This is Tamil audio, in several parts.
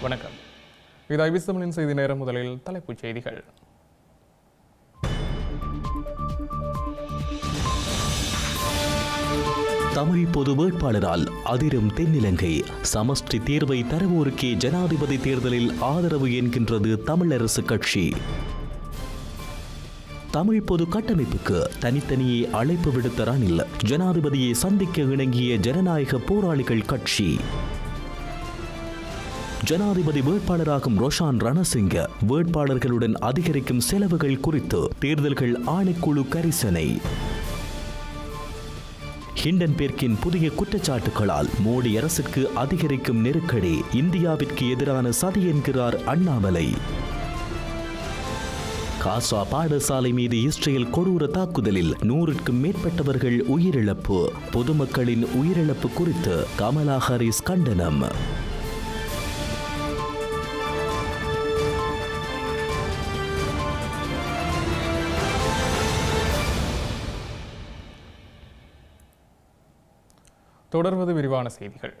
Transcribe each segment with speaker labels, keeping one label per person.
Speaker 1: வணக்கம். இது ஐபிசமனின் செய்தி நேரம் முதலில் தலைப்புச் செய்திகள்.
Speaker 2: தமிழ் பொது வேட்பாளரால் அதிரும் தென்னிலங்கை. சமஷ்டி தீர்வை தருவோருக்கே ஜனாதிபதி தேர்தலில் ஆதரவு என்கின்றது தமிழரசு கட்சி. தமிழ் பொது கட்டமைப்புக்கு தனித்தனியே அழைப்பு விடுத்த ரணில் ஜனாதிபதியை சந்திக்க இணங்கிய ஜனநாயக போராளிகள் கட்சி. ஜனாதிபதி வேட்பாளராகும் ரோஷான் ரணசிங்க வேட்பாளர்களுடன் அதிகரிக்கும் செலவுகள் குறித்து தேர்தல்கள் ஆணைக்குழு கரிசனை. ஹிண்டன்பேர்க்கின் புதிய குற்றச்சாட்டுகளால் மோடி அரசுக்கு அதிகரிக்கும் நெருக்கடி இந்தியாவிற்கு எதிரான சதி என்கிறார் அண்ணாமலை. காசா பாடசாலை மீது இஸ்ரேல் கொடூர தாக்குதலில் நூறுக்கும் மேற்பட்டவர்கள் உயிரிழப்பு. பொதுமக்களின் உயிரிழப்பு குறித்து கமலா ஹாரிஸ் கண்டனம்.
Speaker 1: தொடர்வது விரிவான செய்திகள்.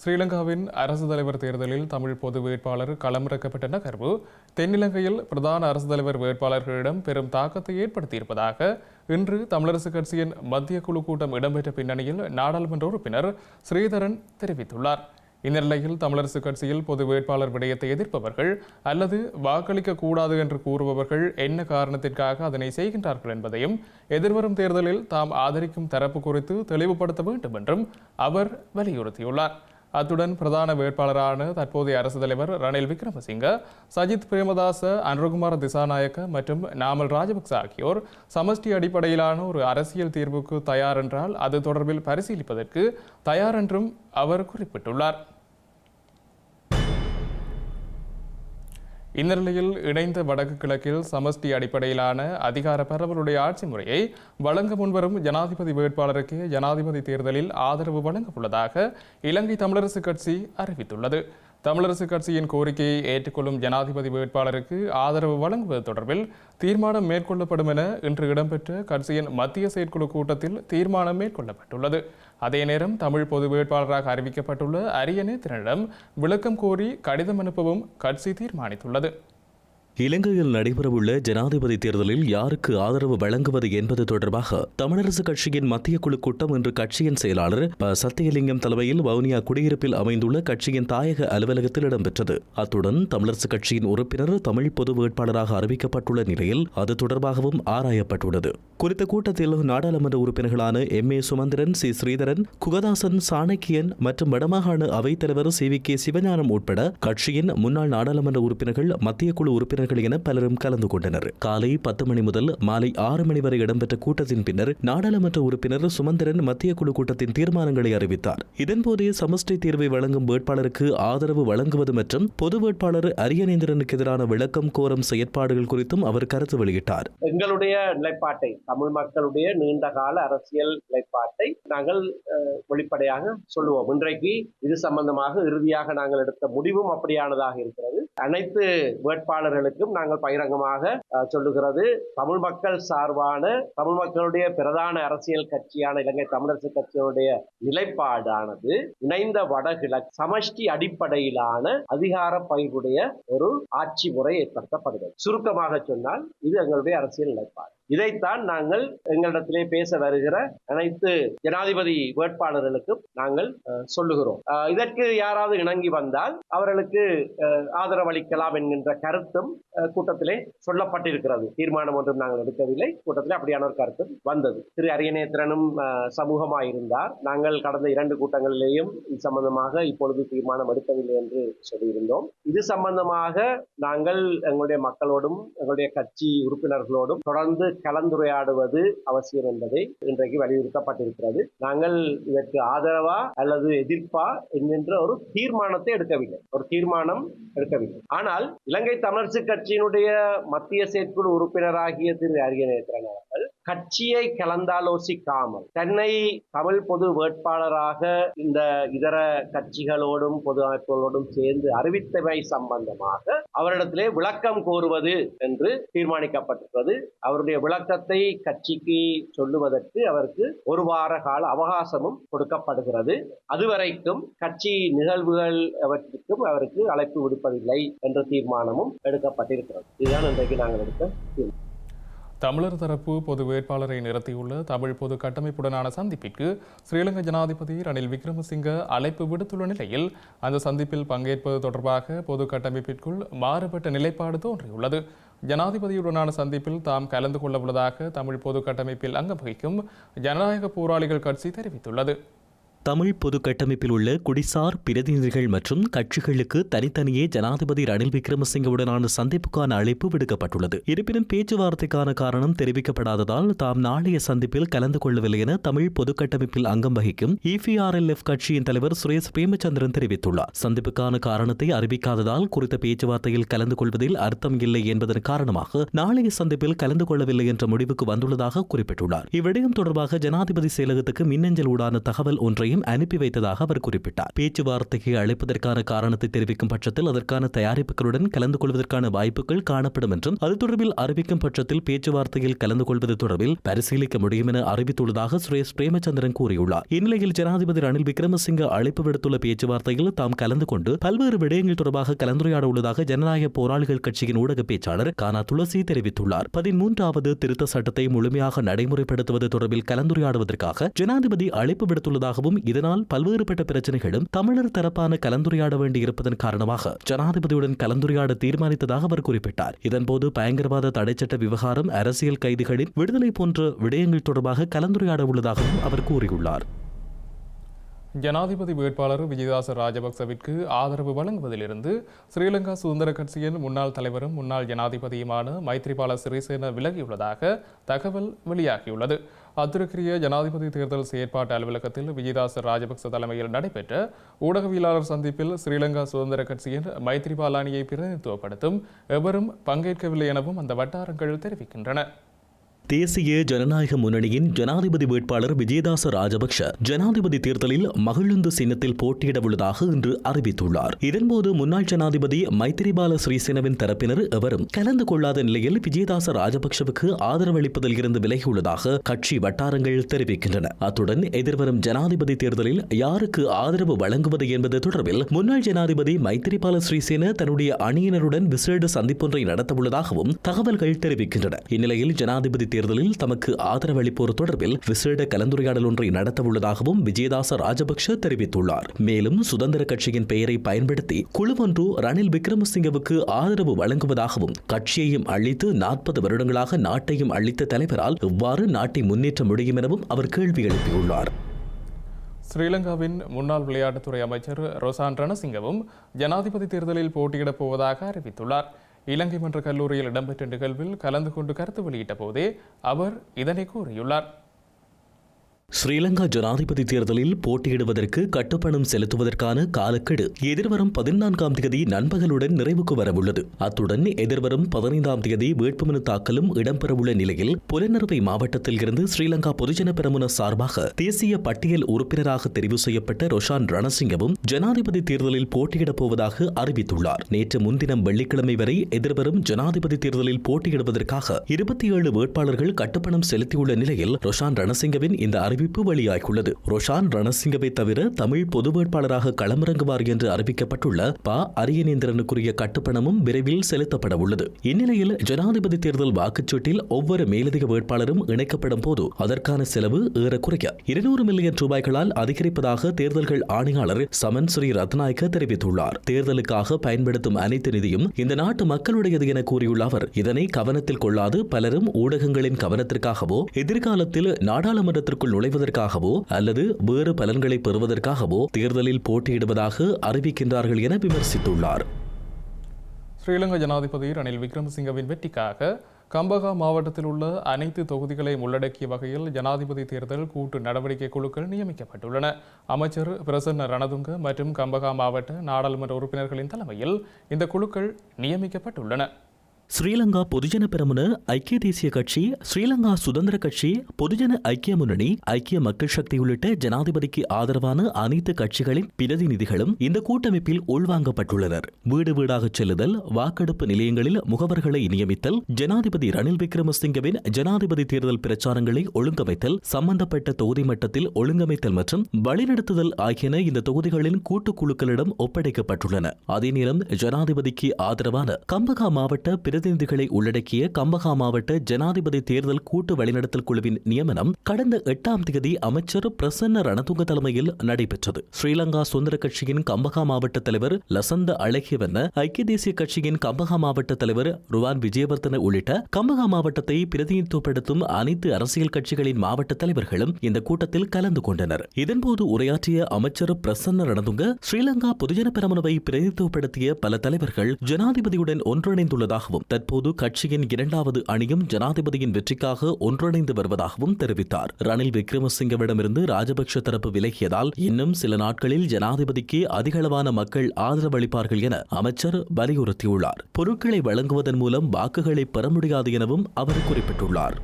Speaker 1: ஸ்ரீலங்காவின் அரசு தலைவர் தேர்தலில் தமிழ் பொது வேட்பாளர் களமிறக்கப்பட்ட நகர்வு தென்னிலங்கையில் பிரதான அரசு தலைவர் வேட்பாளர்களிடம் பெரும் தாக்கத்தை ஏற்படுத்தியிருப்பதாக இன்று தமிழரசு கட்சியின் மத்திய குழு கூட்டம் இடம்பெற்ற பின்னணியில் நாடாளுமன்ற உறுப்பினர் ஸ்ரீதரன் தெரிவித்துள்ளார். இந்நிலையில் தமிழரசு கட்சியில் பொது வேட்பாளர் விடயத்தை எதிர்ப்பவர்கள் அல்லது வாக்களிக்க கூடாது என்று கூறுபவர்கள் என்ன காரணத்திற்காக அதனை செய்கின்றார்கள் என்பதையும் எதிர்வரும் தேர்தலில் தாம் ஆதரிக்கும் தரப்பு குறித்து தெளிவுபடுத்த வேண்டும் என்றும் அவர் வலியுறுத்தியுள்ளார். அத்துடன் பிரதான வேட்பாளரான தற்போதைய அரசு தலைவர் ரணில் விக்ரமசிங்க சஜித் பிரேமதாச அனுரகுமார திசாநாயக்க மற்றும் நாமல் ராஜபக்ச ஆகியோர் சமஷ்டி அடிப்படையிலான ஒரு அரசியல் தீர்வுக்கு தயார் என்றால் அது தொடர்பில் பரிசீலிப்பதற்கு தயார் என்றும் அவர் குறிப்பிட்டுள்ளார். இந்நிலையில் இணைந்த வடக்கு கிழக்கில் சமஷ்டி அடிப்படையிலான அதிகார பரவலுடைய ஆட்சி முறையை வழங்க முன்வரும் ஜனாதிபதி வேட்பாளருக்கு ஜனாதிபதி தேர்தலில் ஆதரவு வழங்கவுள்ளதாக இலங்கை தமிழரசு கட்சி அறிவித்துள்ளது. தமிழரசு கட்சியின் கோரிக்கையை ஏற்றுக்கொள்ளும் ஜனாதிபதி வேட்பாளருக்கு ஆதரவு வழங்குவது தொடர்பில் தீர்மானம் மேற்கொள்ளப்படும் என இன்று இடம்பெற்ற கட்சியின் மத்திய செயற்குழு கூட்டத்தில் தீர்மானம் மேற்கொள்ளப்பட்டுள்ளது. அதே நேரம் தமிழ் பொது வேட்பாளராக அறிவிக்கப்பட்டுள்ள அரியணை திறனிடம் விளக்கம் கோரி கடிதம் அனுப்பவும் கட்சி தீர்மானித்துள்ளது.
Speaker 2: இலங்கையில் நடைபெறவுள்ள ஜனாதிபதி தேர்தலில் யாருக்கு ஆதரவு வழங்குவது என்பது தொடர்பாக தமிழரசு கட்சியின் மத்திய குழு கூட்டம் இன்று கட்சியின் செயலாளர் ப. சத்தியலிங்கம் தலைமையில் வவுனியா குடியிருப்பில் அமைந்துள்ள கட்சியின் தாயக அலுவலகத்தில் இடம்பெற்றது. அத்துடன் தமிழரசு கட்சியின் உறுப்பினர் தமிழ் பொது வேட்பாளராக அறிவிக்கப்பட்டுள்ள நிலையில் அது தொடர்பாகவும் ஆராயப்பட்டுள்ளது. குறித்த கூட்டத்தில் நாடாளுமன்ற உறுப்பினர்களான M. A. Sumanthiran C. Sritharan Kugathasan Shanakiyan மற்றும் வடமாகாண அவைத்தலைவர் சி. வி. கே. சிவஞானம் உட்பட கட்சியின் முன்னாள் நாடாளுமன்ற உறுப்பினர்கள் மத்திய குழு உறுப்பினர்கள் என பலரும் கலந்து கொண்டனர். காலை பத்து மணி முதல் மாலை ஆறு மணி வரை இடம்பெற்ற கூட்டத்தின் பின்னர் நாடாளுமன்ற உறுப்பினர் சுமந்திரன் மத்திய குழு கூட்டத்தின் தீர்மானங்களை அறிவித்தார். இதன்போதே சமஷ்டி தீர்வை வழங்கும் வேட்பாளருக்கு ஆதரவு வழங்குவது மற்றும் பொது வேட்பாளர் அரியநேந்திரனுக்கு எதிரான விளக்கம் கோரும் செயற்பாடுகள் குறித்தும் அவர் கருத்து வெளியிட்டார்.
Speaker 3: எங்களுடைய நிலைப்பாட்டை தமிழ் மக்களுடைய நீண்டகால அரசியல் நிலைப்பாட்டை நாங்கள் வெளிப்படையாக சொல்லுவோம். இன்றைக்கு இது சம்பந்தமாக இறுதியாக நாங்கள் எடுத்த முடிவும் அப்படியானதாக இருக்கிறது. அனைத்து வேட்பாளர்களுக்கு வேட்பாளர்களுக்கும் நாங்கள் பகிரங்கமாக சொல்லுகிறது. தமிழ் மக்கள் சார்பான தமிழ் மக்களுடைய பிரதான அரசியல் கட்சியான இலங்கை தமிழரசு கட்சியினுடைய நிலைப்பாடானது இணைந்த வடகிழக்கு சமஷ்டி அடிப்படையிலான அதிகார பகிர்வுடைய ஒரு ஆட்சி முறை ஏற்படுத்தப்படுகிறது. சுருக்கமாக சொன்னால் இது எங்களுடைய அரசியல் நிலைப்பாடு. இதைத்தான் நாங்கள் எங்களிடத்திலே பேச வருகிற அனைத்து ஜனாதிபதி வேட்பாளர்களுக்கும் நாங்கள் சொல்லுகிறோம். இதற்கு யாராவது இணங்கி வந்தால் அவர்களுக்கு ஆதரவளிக்கலாம் என்கின்ற கருத்தும் கூட்டத்திலே சொல்லப்பட்டிருக்கிறது. தீர்மானம் ஒன்றும் நாங்கள் எடுக்கவில்லை. கூட்டத்திலே அப்படியான ஒரு கருத்தும் வந்தது. திரு அரியநேத்திரனும் சமூகமாக இருந்தார் நாங்கள் கடந்த இரண்டு கூட்டங்களிலேயும் இது சம்பந்தமாக இப்பொழுது தீர்மானம் எடுக்கவில்லை என்று சொல்லியிருந்தோம். இது சம்பந்தமாக நாங்கள் எங்களுடைய மக்களோடும் எங்களுடைய கட்சி உறுப்பினர்களோடும் தொடர்ந்து கலந்துரையாடுவது அவசியம் என்பதை இன்றைக்கு வலியுறுத்தப்பட்டிருக்கிறது. நாங்கள் இதற்கு ஆதரவா அல்லது எதிர்ப்பா என்கின்ற ஒரு தீர்மானத்தை எடுக்கவில்லை. ஒரு தீர்மானம் எடுக்கவில்லை. ஆனால் இலங்கை தமிழரசு கட்சியினுடைய மத்திய செயற்குழு உறுப்பினராகிய திரு அரியநேத்திரன் கட்சியை கலந்தாலோசிக்காமல் தன்னை தமிழ் பொது வேட்பாளராக இந்த இதர கட்சிகளோடும் பொது அமைப்புகளோடும் சேர்ந்து அறிவித்தவை சம்பந்தமாக அவரிடத்திலே விளக்கம் கோருவது என்று தீர்மானிக்கப்பட்டிருக்கிறது. அவருடைய விளக்கத்தை கட்சிக்கு சொல்லுவதற்கு அவருக்கு ஒரு வார கால அவகாசமும் கொடுக்கப்படுகிறது. அதுவரைக்கும் கட்சி நிகழ்வுகள் அவற்றிற்கும் அவருக்கு அழைப்பு விடுப்பதில்லை என்ற தீர்மானமும் எடுக்கப்பட்டிருக்கிறது. இதுதான் இன்றைக்கு நாங்கள் எடுத்த தீர்மானம்.
Speaker 1: தமிழர் தரப்பு பொது வேட்பாளரை நிறுத்தியுள்ள தமிழ் பொது கட்டமைப்புடனான சந்திப்பிற்கு ஸ்ரீலங்கா ஜனாதிபதி ரணில் விக்ரமசிங்க அழைப்பு விடுத்துள்ள நிலையில் அந்த சந்திப்பில் பங்கேற்பது தொடர்பாக பொது கட்டமைப்பிற்குள் மாறுபட்ட நிலைப்பாடு தோன்றியுள்ளது. ஜனாதிபதியுடனான சந்திப்பில் தாம் கலந்து கொள்ள உள்ளதாக தமிழ் பொது கட்டமைப்பில் அங்கம் வகிக்கும் ஜனநாயக போராளிகள் கட்சி தெரிவித்துள்ளது.
Speaker 2: தமிழ் பொது கட்டமைப்பில் உள்ள குடிசார் பிரதிநிதிகள் மற்றும் கட்சிகளுக்கு தனித்தனியே ஜனாதிபதி ரணில் விக்ரமசிங்கவுடனான சந்திப்புக்கான அழைப்பு விடுக்கப்பட்டுள்ளது. இருப்பினும் பேச்சுவார்த்தைக்கான காரணம் தெரிவிக்கப்படாததால் தாம் நாளைய சந்திப்பில் கலந்து கொள்ளவில்லை என தமிழ் பொது கட்டமைப்பில் அங்கம் வகிக்கும் இபிஆர்எல்எஃப் கட்சியின் தலைவர் சுரேஷ் பிரேமச்சந்திரன் தெரிவித்துள்ளார். சந்திப்புக்கான காரணத்தை அறிவிக்காததால் குறித்த பேச்சுவார்த்தையில் கலந்து கொள்வதில் அர்த்தம் இல்லை என்பதன் காரணமாக நாளைய சந்திப்பில் கலந்து கொள்ளவில்லை என்ற முடிவுக்கு வந்துள்ளதாக குறிப்பிட்டுள்ளார். இவ்விடயம் தொடர்பாக ஜனாதிபதி செயலகத்துக்கு மின்னஞ்சல் ஊடான தகவல் ஒன்றை ஒன்றையும் அனுப்பி வைத்ததாக அவர் குறிப்பிட்டார். பேச்சுவார்த்தைக்கு அழைப்பதற்கான காரணத்தை தெரிவிக்கும் பட்சத்தில் அதற்கான தயாரிப்புகளுடன் கலந்து கொள்வதற்கான வாய்ப்புகள் காணப்படும் என்றும் அது தொடர்பில் அறிவிக்கும் பட்சத்தில் பேச்சுவார்த்தையில் கலந்து கொள்வது தொடர்பில் பரிசீலிக்க முடியும் என அறிவித்துள்ளதாக சுரேஷ் பிரேமச்சந்திரன் கூறியுள்ளார். இந்நிலையில் ஜனாதிபதி ரணில் விக்ரமசிங்க அழைப்பு விடுத்துள்ள பேச்சுவார்த்தையில் தாம் கலந்து கொண்டு பல்வேறு விடயங்கள் தொடர்பாக கலந்துரையாட உள்ளதாக ஜனநாயக போராளிகள் கட்சியின் ஊடக பேச்சாளர் கானா துளசி தெரிவித்துள்ளார். பதிமூன்றாவது திருத்த சட்டத்தை முழுமையாக நடைமுறைப்படுத்துவது தொடர்பில் கலந்துரையாடுவதற்காக ஜனாதிபதி அழைப்பு விடுத்துள்ளதாகவும் இதனால் பல்வேறுபட்ட பிரச்சனைகளும் தமிழர் தரப்பான கலந்துரையாட வேண்டியிருப்பதன் காரணமாக ஜனாதிபதியுடன் கலந்துரையாட தீர்மானித்ததாக அவர் குறிப்பிட்டார். இதன்போது பயங்கரவாத தடைச்சட்ட விவகாரம் அரசியல் கைதிகளின் விடுதலை போன்ற விடயங்கள் தொடர்பாக கலந்துரையாட உள்ளதாகவும் அவர் கூறியுள்ளார்.
Speaker 1: ஜனாதிபதி வேட்பாளர் விஜயதாச ராஜபக்சவிற்கு ஆதரவு வழங்குவதிலிருந்து ஸ்ரீலங்கா சுதந்திர கட்சியின் முன்னாள் தலைவரும் முன்னாள் ஜனாதிபதியுமான மைத்ரிபால சிறிசேன விலகியுள்ளதாக தகவல் வெளியாகியுள்ளது. அத்திருக்கிய ஜனாதிபதி தேர்தல் செயற்பாட்டு அலுவலகத்தில் விஜயதாச ராஜபக்ச தலைமையில் நடைபெற்ற ஊடகவியலாளர் சந்திப்பில் ஸ்ரீலங்கா சுதந்திர கட்சியின் மைத்ரிபால அணியை பிரதிநிதித்துவப்படுத்தும் எவரும் பங்கேற்கவில்லை எனவும் அந்த வட்டாரங்கள் தெரிவிக்கின்றன.
Speaker 2: தேசிய ஜனநாயக முன்னணியின் ஜனாதிபதி வேட்பாளர் விஜயதாச ராஜபக்ஷ ஜனாதிபதி தேர்தலில் மகிழுந்து சின்னத்தில் போட்டியிட உள்ளதாக இன்று அறிவித்துள்ளார். இதன்போது முன்னாள் ஜனாதிபதி மைத்திரிபால ஸ்ரீசேனவின் தரப்பினர் எவரும் கலந்து கொள்ளாத நிலையில் விஜயதாச ராஜபக்ஷவுக்கு ஆதரவளிப்பதில் இருந்து விலகியுள்ளதாக கட்சி வட்டாரங்கள் தெரிவிக்கின்றன. அத்துடன் எதிர்வரும் ஜனாதிபதி தேர்தலில் யாருக்கு ஆதரவு வழங்குவது என்பது தொடர்பில் முன்னாள் ஜனாதிபதி மைத்திரிபால ஸ்ரீசேன தன்னுடைய அணியினருடன் விசேட சந்திப்பொன்றை நடத்தவுள்ளதாகவும் தகவல்கள் தெரிவிக்கின்றன. இந்நிலையில் ஜனாதிபதி தேர்தலில் தமக்கு ஆதரவளிப்போர் தொடர்பில் விசேட கலந்துரையாடல் ஒன்றை நடத்தவுள்ளதாகவும் விஜயதாச ராஜபக்ஷ தெரிவித்துள்ளார். மேலும் சுதந்திர கட்சியின் பெயரை பயன்படுத்தி குழுவொன்று ரணில் விக்ரமசிங்கவுக்கு ஆதரவு வழங்குவதாகவும் கட்சியையும் அழித்து நாற்பது வருடங்களாக நாட்டையும் அழித்த தலைவரால் இவ்வாறு நாட்டை முன்னேற்ற முடியும் எனவும் அவர் கேள்வி எழுப்பியுள்ளார்.
Speaker 1: ஸ்ரீலங்காவின் முன்னாள் விளையாட்டுத்துறை அமைச்சர் ரொசான் ரணசிங்கவும் ஜனாதிபதி தேர்தலில் போட்டியிடப் போவதாக அறிவித்துள்ளார். இலங்கை மன்ற கல்லூரியில் இடம்பெற்ற நிகழ்வில் கலந்து கொண்டு கருத்து வெளியிட்ட போதே அவர் இதனை கூறியுள்ளார்.
Speaker 2: ஸ்ரீலங்கா ஜனாதிபதி தேர்தலில் போட்டியிடுவதற்கு கட்டுப்பணம் செலுத்துவதற்கான காலக்கெடு எதிர்வரும் பதினான்காம் தேதி நண்பகலுடன் நிறைவுக்கு வரவுள்ளது. அத்துடன் எதிர்வரும் பதினைந்தாம் தேதி வேட்புமனு தாக்கலும் இடம்பெறவுள்ள நிலையில் புலனறுவை மாவட்டத்தில் இருந்து ஸ்ரீலங்கா பொதுஜன பெரமுன சார்பாக தேசிய பட்டியல் உறுப்பினராக தெரிவு செய்யப்பட்ட ரொஷான் ரணசிங்கவும் ஜனாதிபதி தேர்தலில் போட்டியிடப் போவதாக அறிவித்துள்ளார். நேற்று முன்தினம் வெள்ளிக்கிழமை வரை எதிர்வரும் ஜனாதிபதி தேர்தலில் போட்டியிடுவதற்காக இருபத்தி ஏழு வேட்பாளர்கள் கட்டுப்பணம் செலுத்தியுள்ள நிலையில் ரொஷான் ரணசிங்கவின் இந்த அறிவிப்பு வெளியாகியுள்ளது. ரொஷான் ரணசிங்கவை தவிர தமிழ் பொது வேட்பாளராக களமிறங்குவார் என்று அறிவிக்கப்பட்டுள்ள ப. அரியநேந்திரனுக்குரிய கட்டுப்பணமும் விரைவில் செலுத்தப்பட உள்ளது. இந்நிலையில் ஜனாதிபதி தேர்தல் வாக்குச்சீட்டில் ஒவ்வொரு மேலதிக வேட்பாளரும் இணைக்கப்படும் போது அதற்கான செலவு ஏறக்குறைய இருநூறு மில்லியன் ரூபாய்களால் அதிகரிப்பதாக தேர்தல்கள் ஆணையாளர் சமன் ஸ்ரீ ரத்நாயக்க தெரிவித்துள்ளார். தேர்தலுக்காக பயன்படுத்தும் அனைத்து நிதியும் இந்த நாட்டு மக்களுடையது என கூறியுள்ள அவர் இதனை கவனத்தில் கொள்ளாது பலரும் ஊடகங்களின் கவனத்திற்காகவோ எதிர்காலத்தில் நாடாளுமன்றத்திற்குள் அடைவதற்காகவோ அல்லது வேறு பலன்களை பெறுவதற்காகவோ தேர்தலில் போட்டியிடுவதாக அறிவிக்கின்றார்கள் என விமர்சித்துள்ளார்.
Speaker 1: ஸ்ரீலங்கா ஜனாதிபதி ரணில் விக்ரமசிங்கவின் வெற்றிக்காக கம்பகா மாவட்டத்தில் உள்ள அனைத்து தொகுதிகளையும் உள்ளடக்கிய வகையில் ஜனாதிபதி தேர்தல் கூட்டு நடவடிக்கை குழுக்கள் நியமிக்கப்பட்டுள்ளன. அமைச்சர் பிரசன்ன ரணதுங்க மற்றும் கம்பகா மாவட்ட நாடாளுமன்ற உறுப்பினர்களின் தலைமையில் இந்த குழுக்கள் நியமிக்கப்பட்டுள்ளன.
Speaker 2: ஸ்ரீலங்கா பொதுஜன பெரமுன ஐக்கிய தேசிய கட்சி ஸ்ரீலங்கா சுதந்திர கட்சி பொதுஜன ஐக்கிய முன்னணி ஐக்கிய மக்கள் சக்தி உள்ளிட்ட ஜனாதிபதிக்கு ஆதரவான அனைத்து கட்சிகளின் பிரதிநிதிகளும் இந்த கூட்டமைப்பில் உள்வாங்கப்பட்டுள்ளனர். வீடு வீடாக செல்லுதல் வாக்கெடுப்பு நிலையங்களில் முகவர்களை நியமித்தல் ஜனாதிபதி ரணில் விக்ரமசிங்கவின் ஜனாதிபதி தேர்தல் பிரச்சாரங்களை ஒழுங்கமைத்தல் சம்பந்தப்பட்ட தொகுதி மட்டத்தில் ஒழுங்கமைத்தல் மற்றும் வழிநடத்துதல் ஆகியன இந்த தொகுதிகளின் கூட்டுக்குழுக்களிடம் ஒப்படைக்கப்பட்டுள்ளன. அதே நேரம் ஜனாதிபதிக்கு ஆதரவான கம்பகா மாவட்ட பிரதிநிதிகளை உள்ளடக்கிய கம்பகா மாவட்ட ஜனாதிபதி தேர்தல் கூட்டு வழிநடத்தல் குழுவின் நியமனம் கடந்த எட்டாம் தேதி அமைச்சர் பிரசன்ன ரணதுங்க தலைமையில் நடைபெற்றது. ஸ்ரீலங்கா சுதந்திர கட்சியின் கம்பகா மாவட்ட தலைவர் லசந்த அழகியவன ஐக்கிய தேசிய கட்சியின் கம்பகா மாவட்ட தலைவர் ருவான் விஜயவர்தன உள்ளிட்ட கம்பகா மாவட்டத்தை பிரதிநிதித்துவப்படுத்தும் அனைத்து அரசியல் கட்சிகளின் மாவட்ட தலைவர்களும் இந்த கூட்டத்தில் கலந்து கொண்டனர். இதன்போது உரையாற்றிய அமைச்சர் பிரசன்ன ரணதுங்க ஸ்ரீலங்கா பொதுஜன பெரமுனவை பிரதிநிதித்துவப்படுத்திய பல தலைவர்கள் ஜனாதிபதியுடன் ஒன்றிணைந்துள்ளதாகவும் தற்போது கட்சியின் இரண்டாவது அணியும் ஜனாதிபதியின் வெற்றிக்காக ஒன்றிணைந்து வருவதாகவும் தெரிவித்தார். ரணில் விக்ரமசிங்கவிடமிருந்து ராஜபக்ஷ தரப்பு விலகியதால் இன்னும் சில நாட்களில் ஜனாதிபதிக்கு அதிகளவான மக்கள் ஆதரவளிப்பார்கள் என அமைச்சர் வலியுறுத்தியுள்ளார். பொருட்களை வழங்குவதன் மூலம் வாக்குகளை பெற முடியாது எனவும் அவர் குறிப்பிட்டுள்ளார்.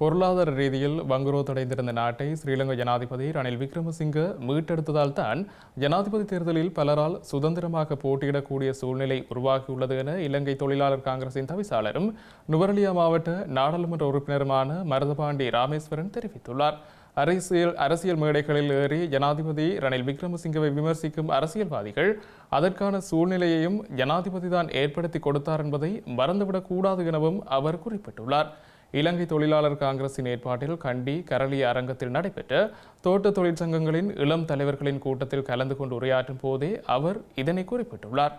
Speaker 1: பொருளாதார ரீதியில் வங்குரோத்தடைந்திருந்த நாட்டை ஸ்ரீலங்கா ஜனாதிபதி ரணில் விக்ரமசிங்க மீட்டெடுத்ததால் தான் ஜனாதிபதி தேர்தலில் பலரால் சுதந்திரமாக போட்டியிடக்கூடிய சூழ்நிலை உருவாகியுள்ளது என இலங்கை தொழிலாளர் காங்கிரசின் தவிசாளரும் நுவரலியா மாவட்ட நாடாளுமன்ற உறுப்பினருமான மருதபாண்டி ராமேஸ்வரன் தெரிவித்துள்ளார். அரசியல் அரசியல் மேடைகளில் ஏறி ஜனாதிபதி ரணில் விக்ரமசிங்கவை விமர்சிக்கும் அரசியல்வாதிகள் அதற்கான சூழ்நிலையையும் ஜனாதிபதி தான் ஏற்படுத்தி கொடுத்தார் என்பதை மறந்துவிடக்கூடாது எனவும் அவர் குறிப்பிட்டுள்ளார். இலங்கை தொழிலாளர் காங்கிரசின் ஏற்பாட்டில் கண்டி கரளி அரங்கத்தில் நடைபெற்ற தோட்ட தொழிற்சங்கங்களின் இளம் தலைவர்களின் கூட்டத்தில் கலந்து கொண்டு உரையாற்றும் போதே அவர் இதனை குறிப்பிட்டுள்ளார்.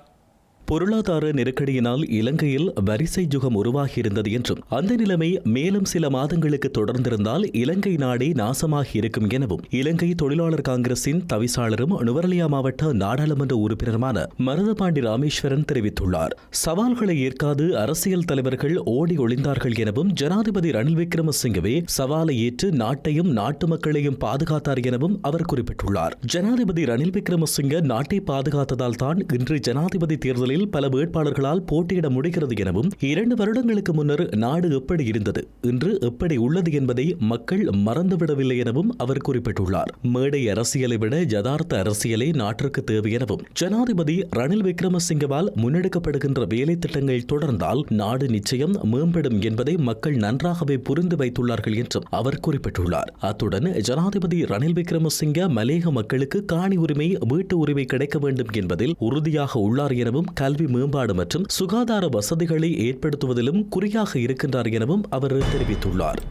Speaker 2: பொருளாதார நெருக்கடியினால் இலங்கையில் வரிசை யுகம் உருவாகியிருந்தது என்றும் அந்த நிலைமை மேலும் சில மாதங்களுக்கு தொடர்ந்திருந்தால் இலங்கை நாடே நாசமாகி இருக்கும் எனவும் இலங்கை தொழிலாளர் காங்கிரசின் தவிசாளரும் நுவரலியா மாவட்ட நாடாளுமன்ற உறுப்பினருமான மருதபாண்டி ராமேஸ்வரன் தெரிவித்துள்ளார். சவால்களை ஏற்காது அரசியல் தலைவர்கள் ஓடி ஒளிந்தார்கள் எனவும் ஜனாதிபதி ரணில் விக்ரமசிங்கவே சவாலை ஏற்று நாட்டையும் நாட்டு மக்களையும் பாதுகாத்தார் எனவும் அவர் குறிப்பிட்டுள்ளார். ஜனாதிபதி ரணில் விக்ரமசிங்க நாட்டை பாதுகாத்ததால் தான் இன்று ஜனாதிபதி தேர்தலில் பல வேட்பாளர்களால் போட்டியிட முடிகிறது எனவும் இரண்டு வருடங்களுக்கு முன்னர் நாடு எப்படி இருந்தது இன்று எப்படி உள்ளது என்பதை மக்கள் மறந்துவிடவில்லை எனவும் அவர் குறிப்பிட்டுள்ளார். மேடை அரசியலை விட யதார்த்த அரசியலே நாட்டிற்கு தேவை எனவும் ஜனாதிபதி ரணில் விக்ரமசிங்கவால் முன்னெடுக்கப்படுகின்ற வேலை திட்டங்கள் தொடர்ந்தால் நாடு நிச்சயம் மேம்படும் என்பதை மக்கள் நன்றாகவே புரிந்து வைத்துள்ளார்கள் என்றும் அவர் குறிப்பிட்டுள்ளார். அத்துடன் ஜனாதிபதி ரணில் விக்ரமசிங்க மலேக மக்களுக்கு காணி உரிமை வீட்டு உரிமை கிடைக்க வேண்டும் என்பதில் உறுதியாக உள்ளார் எனவும் கல்வி மேம்பாடு மற்றும் சுகாதார வசதிகளை ஏற்படுத்துவதிலும் குறியாக இருக்கின்றார் எனவும் அவர் தெரிவித்துள்ளார்.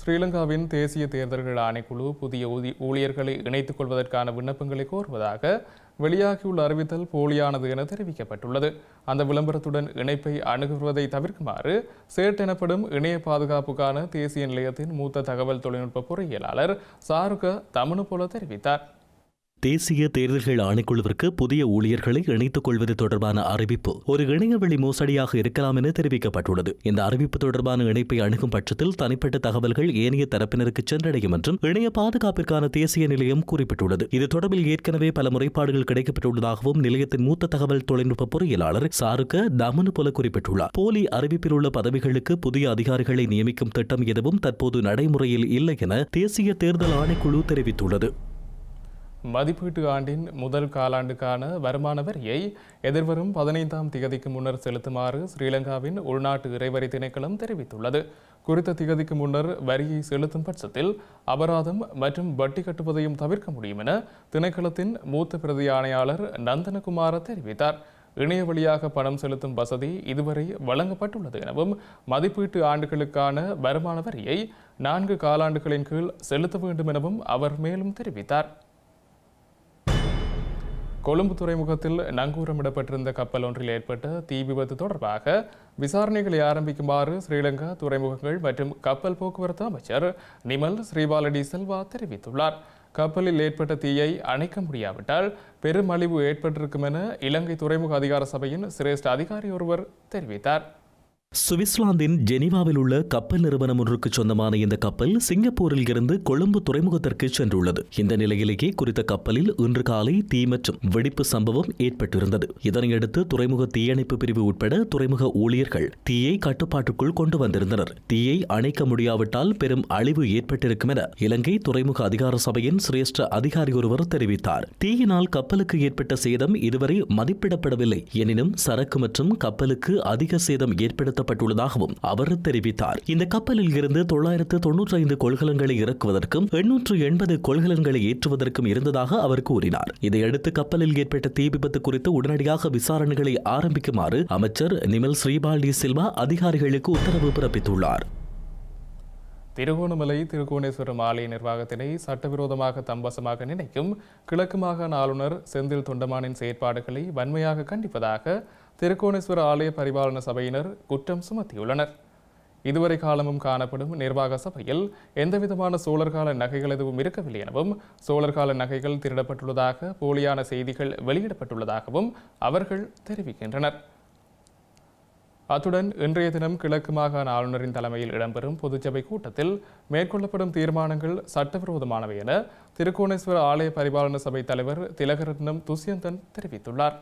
Speaker 1: ஸ்ரீலங்காவின் தேசிய தேர்தல்கள் ஆணைக்குழு புதிய ஊழியர்களை இணைத்துக் கொள்வதற்கான விண்ணப்பங்களை கோருவதாக வெளியாகியுள்ள அறிவித்தல் போலியானது என தெரிவிக்கப்பட்டுள்ளது. அந்த விளம்பரத்துடன் இணைப்பை அணுகுவதை தவிர்க்குமாறு சேட் எனப்படும் இணைய பாதுகாப்புக்கான தேசிய நிலையத்தின் மூத்த தகவல் தொழில்நுட்ப பொறியியலாளர் சாருக தமனு போல தெரிவித்தார்.
Speaker 2: தேசிய தேர்தல்கள் ஆணைக்குழுவிற்கு புதிய ஊழியர்களை இணைத்துக் கொள்வது தொடர்பான அறிவிப்பு ஒரு இணையவழி மோசடியாக இருக்கலாம் என தெரிவிக்கப்பட்டுள்ளது. இந்த அறிவிப்பு தொடர்பான இணைப்பை அணுகும் பட்சத்தில் தனிப்பட்ட தகவல்கள் ஏனைய தரப்பினருக்கு சென்றடையும் என்றும் இணைய பாதுகாப்பிற்கான தேசிய நிலையம் குறிப்பிட்டுள்ளது. இது தொடர்பில் ஏற்கனவே பல முறைப்பாடுகள் கிடைக்கப்பட்டுள்ளதாகவும் நிலையத்தின் மூத்த தகவல் தொழில்நுட்ப பொறியியலாளர் சாருக்க தமனு போல குறிப்பிட்டுள்ளார். போலி அறிவிப்பில் உள்ள பதவிகளுக்கு புதிய அதிகாரிகளை நியமிக்கும் திட்டம் எதுவும் தற்போது நடைமுறையில் இல்லை என தேசிய தேர்தல் ஆணைக்குழு தெரிவித்துள்ளது.
Speaker 1: மதிப்பீட்டு ஆண்டின் முதல் காலாண்டுக்கான வருமான வரியை எதிர்வரும் பதினைந்தாம் திகதிக்கு முன்னர் செலுத்துமாறு ஸ்ரீலங்காவின் உள்நாட்டு இறைவரி திணைக்களம் தெரிவித்துள்ளது. குறித்த திகதிக்கு முன்னர் வரியை செலுத்தும் பட்சத்தில் அபராதம் மற்றும் வட்டி கட்டுவதையும் தவிர்க்க முடியும் என திணைக்களத்தின் மூத்த பிரதி ஆணையாளர் நந்தனகுமார தெரிவித்தார். இணைய வழியாக பணம் செலுத்தும் வசதி இதுவரை வழங்கப்பட்டுள்ளது எனவும் மதிப்பீட்டு ஆண்டுகளுக்கான வருமான வரியை நான்கு காலாண்டுகளின் கீழ் செலுத்த வேண்டும் எனவும் அவர் மேலும் தெரிவித்தார். கொழும்பு துறைமுகத்தில் நங்கூரமிடப்பட்டிருந்த கப்பல் ஒன்றில் ஏற்பட்ட தீ விபத்து தொடர்பாக விசாரணைகளை ஆரம்பிக்குமாறு ஸ்ரீலங்கா துறைமுகங்கள் மற்றும் கப்பல் போக்குவரத்து அமைச்சர் நிமல் ஸ்ரீபாலடி செல்வா தெரிவித்துள்ளார். கப்பலில் ஏற்பட்ட தீயை அணைக்க முடியாவிட்டால் பெருமழிவு ஏற்பட்டிருக்கும் என இலங்கை துறைமுக அதிகார சபையின் சிரேஷ்ட அதிகாரி ஒருவர் தெரிவித்தார்.
Speaker 2: சுவிட்சர்லாந்தின் ஜெனீவாவில் உள்ள கப்பல் நிறுவனம் ஒன்றுக்கு சொந்தமான இந்த கப்பல் சிங்கப்பூரில் இருந்து கொழும்பு துறைமுகத்திற்கு சென்றுள்ளது. இந்த நிலையிலேயே குறித்த கப்பலில் இன்று காலை தீ மற்றும் வெடிப்பு சம்பவம் ஏற்பட்டிருந்தது. இதனையடுத்து துறைமுக தீயணைப்பு பிரிவு உட்பட துறைமுக ஊழியர்கள் தீயை கட்டுப்பாட்டுக்குள் கொண்டு வந்திருந்தனர். தீயை அணைக்க முடியாவிட்டால் பெரும் அழிவு ஏற்பட்டிருக்கும் என இலங்கை துறைமுக அதிகார சபையின் சிரேஷ்ட அதிகாரி ஒருவர் தெரிவித்தார். தீயினால் கப்பலுக்கு ஏற்பட்ட சேதம் இதுவரை மதிப்பிடப்படவில்லை. எனினும் சரக்கு மற்றும் கப்பலுக்கு அதிக சேதம் ஏற்படுத்த ஏற்படுத்தப்பட்டுள்ளதாகவும் அவர் தெரிவித்தார். இந்த கப்பலில் இருந்து தொள்ளாயிரத்து தொன்னூற்றி ஐந்து கொள்கலன்களை இறக்குவதற்கும் எண்ணூற்று எண்பது கொள்கலன்களை ஏற்றுவதற்கும் இருந்ததாக அவர் கூறினார். இதையடுத்து கப்பலில் ஏற்பட்ட தீ விபத்து குறித்து உடனடியாக விசாரணைகளை ஆரம்பிக்குமாறு அமைச்சர் நிமல் ஸ்ரீபால்டி சில்வா அதிகாரிகளுக்கு உத்தரவு பிறப்பித்துள்ளார்.
Speaker 1: திருகோணமலை திருகோணேஸ்வரம் ஆலய நிர்வாகத்தினை சட்டவிரோதமாக தம்பசமாக நினைக்கும் கிழக்கு மாகாண ஆளுநர் செந்தில் தொண்டமானின் செயற்பாடுகளை வன்மையாக கண்டிப்பதாக திருக்கோணேஸ்வர ஆலய பரிபாலன சபையினர் குற்றம் சுமத்தியுள்ளனர். இதுவரை காலமும் காணப்படும் நிர்வாக சபையில் எந்தவிதமான சோழர்கால நகைகள் எதுவும் இருக்கவில்லை எனவும் சோழர்கால நகைகள் திருடப்பட்டுள்ளதாக போலியான செய்திகள் வெளியிடப்பட்டுள்ளதாகவும் அவர்கள் தெரிவிக்கின்றனர். அத்துடன் இன்றைய தினம் கிழக்கு மாகாண ஆளுநரின் தலைமையில் இடம்பெறும் பொதுச்சபை கூட்டத்தில் மேற்கொள்ளப்படும் தீர்மானங்கள் சட்டவிரோதமானவை என திருக்கோணேஸ்வர ஆலய பரிபாலன சபை தலைவர் திலகரத்னம் துஷ்யந்தன் தெரிவித்துள்ளார்.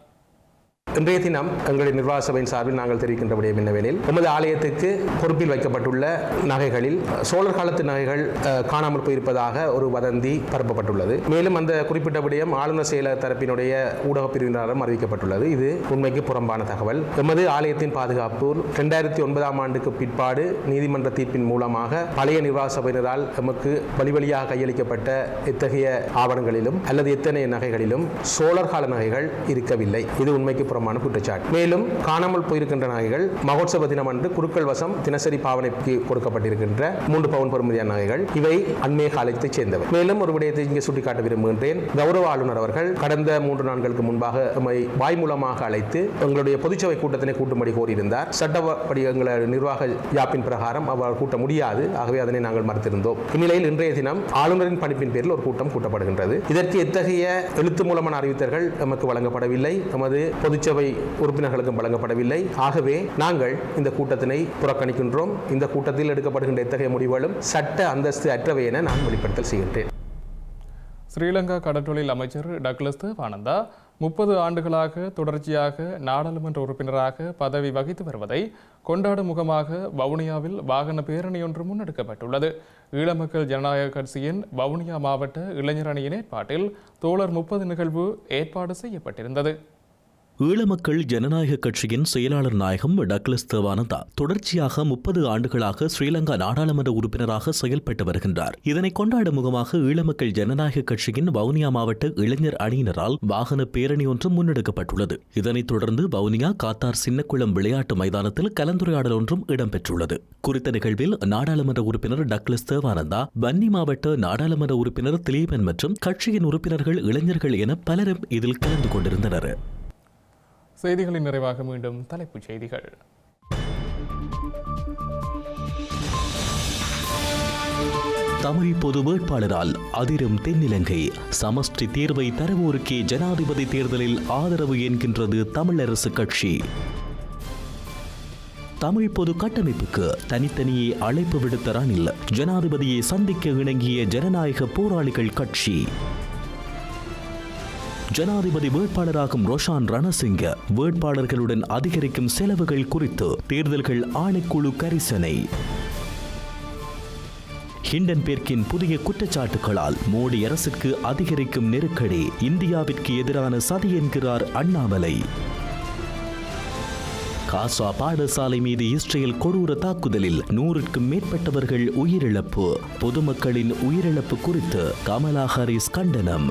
Speaker 4: இன்றைய தினம் எங்களுடைய நிர்வாக சபையின் சார்பில் நாங்கள் தெரிவிக்கின்ற விடயம் என்னவெனில் எமது ஆலயத்துக்கு பொறுப்பில் வைக்கப்பட்டுள்ள நகைகளில் சோழர் காலத்து நகைகள் காணாமல் போயிருப்பதாக ஒரு வதந்தி பரப்பப்பட்டுள்ளது. மேலும் அந்த குறிப்பிட்ட விடயம் ஆளுநர் செயலர் தரப்பினுடைய ஊடகப் பிரிவினரும் அறிவிக்கப்பட்டுள்ளது. இது உண்மைக்கு புறம்பான தகவல். எமது ஆலயத்தின் பாதுகாப்பு இரண்டாயிரத்தி ஒன்பதாம் ஆண்டுக்கு பிற்பாடு நீதிமன்ற தீர்ப்பின் மூலமாக பழைய நிர்வாக சபையினரால் எமக்கு வழி வழியாக கையளிக்கப்பட்ட இத்தகைய ஆவணங்களிலும் அல்லது எத்தனை நகைகளிலும் சோழர் கால நகைகள் இருக்கவில்லை. இது உண்மைக்கு புறம்பான குற்றச்சாட்டு. மேலும் காணாமல் போயிருக்கின்ற நகைகள் மகோத்சவ தினம் அன்று குருக்கள் வசம் தினசரி பாவனைக்கு கொடுக்கப்பட்டிருக்கின்ற மூன்று பவுன் பொறுமதியான நகைகள் இவை அண்மைய காலத்தைச் சேர்ந்தவை. மேலும் ஒரு விடயத்தை இங்கே சுட்டிக்காட்ட விரும்புகின்றேன். கௌரவ ஆளுநர் அவர்கள் கடந்த மூன்று நாட்களுக்கு முன்பாக நம்மை வாய் மூலமாக அழைத்து எங்களுடைய பொதுச்சபை கூட்டத்தினை கூட்டும்படி கோரியிருந்தார். சட்டப்படி எங்கள் நிர்வாக யாப்பின் பிரகாரம் அவர் கூட்ட முடியாது. ஆகவே அதனை நாங்கள் மறுத்திருந்தோம். இந்நிலையில் இன்றைய தினம் ஆளுநரின் பணிப்பின் பேரில் ஒரு கூட்டம் கூட்டப்படுகின்றது. இதற்கு எத்தகைய எழுத்து மூலமான அறிவித்தல்கள் நமக்கு வழங்கப்படவில்லை. நமது அமைச்சரவை உறுப்பினர்களுக்கும் வழங்கப்படவில்லை. ஆகவே நாங்கள் இந்த கூட்டத்தினை புறக்கணிக்கின்றோம். இந்த கூட்டத்தில் எடுக்கப்படுகின்ற எத்தகைய முடிவுகளும் சட்ட அந்தஸ்து அற்றவை என நான் வெளிப்படுத்தல் செய்கின்றேன்.
Speaker 1: ஸ்ரீலங்கா கடற்றொழில் அமைச்சர் டக்ளஸ் தேவானந்தா முப்பது ஆண்டுகளாக தொடர்ச்சியாக நாடாளுமன்ற உறுப்பினராக பதவி வகித்து வருவதை கொண்டாடும் முகமாக வவுனியாவில் வாகன பேரணி ஒன்று முன்னெடுக்கப்பட்டுள்ளது. ஈழமக்கள் ஜனநாயக கட்சியின் வவுனியா மாவட்ட இளைஞர் ஏற்பாட்டில் தோழர் முப்பது நிகழ்வு ஏற்பாடு செய்யப்பட்டிருந்தது.
Speaker 2: ஈழமக்கள் ஜனநாயக கட்சியின் செயலாளர் நாயகம் டக்லஸ் தேவானந்தா தொடர்ச்சியாக முப்பது ஆண்டுகளாக ஸ்ரீலங்கா நாடாளுமன்ற உறுப்பினராக செயல்பட்டு வருகின்றார். இதனை கொண்டாடும் முகமாக ஈழமக்கள் ஜனநாயக கட்சியின் வவுனியா மாவட்ட இளைஞர் அணியினரால் வாகன பேரணி ஒன்று முன்னெடுக்கப்பட்டுள்ளது. இதனைத் தொடர்ந்து வவுனியா காத்தார் சின்னக்குளம் விளையாட்டு மைதானத்தில் கலந்துரையாடல் ஒன்றும் இடம்பெற்றுள்ளது. குறித்த நிகழ்வில் நாடாளுமன்ற உறுப்பினர் டக்லஸ் தேவானந்தா வன்னி மாவட்ட நாடாளுமன்ற உறுப்பினர் திலீபன் மற்றும் கட்சியின் உறுப்பினர்கள் இளைஞர்கள் என பலரும் இதில் கலந்து கொண்டிருந்தனர்.
Speaker 1: செய்திகளின் நிறைவாக மீண்டும் தலைப்புச் செய்திகள்.
Speaker 2: தமிழ் பொது வேட்பாளரால் அதிரும் தென்னிலங்கை. சமஷ்டி தீர்வை தருவோருக்கே ஜனாதிபதி தேர்தலில் ஆதரவு என்கின்றது தமிழரசு கட்சி. தமிழ் பொது கட்டமைப்புக்கு தனித்தனியே அழைப்பு விடுத்த ரணில் ஜனாதிபதியை சந்திக்க இணங்கிய ஜனநாயக போராளிகள் கட்சி. ஜனாதிபதி வேட்பாளராகும் ரோஷான் ரணசிங்க வேட்பாளர்களுடன் அதிகரிக்கும் செலவுகள் குறித்து தேர்தல்கள் ஆணைக்குழு கரிசனை. ஹிண்டன்பேர்க்கின் புதிய குற்றச்சாட்டுகளால் மோடி அரசுக்கு அதிகரிக்கும் நெருக்கடி இந்தியாவிற்கு எதிரான சதி என்கிறார் அண்ணாமலை. காசா பாடசாலை மீது இஸ்ரேல் கொடூர தாக்குதலில் நூறுக்கும் மேற்பட்டவர்கள் உயிரிழப்பு பொதுமக்களின் உயிரிழப்பு குறித்து கமலா ஹாரிஸ் கண்டனம்.